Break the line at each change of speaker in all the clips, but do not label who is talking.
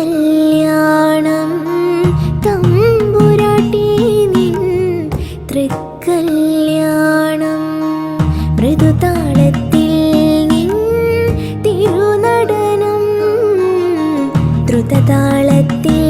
തൃക്കല്യാണം തമ്പുരാട്ടി നിൻ തൃക്കല്യാണം. മൃദുതാളത്തിൽ നിൻ തിരുനടനം. ദ്രുതതാളത്തിൽ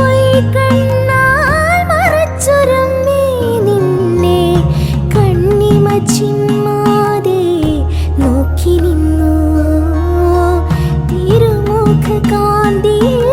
দিয়ে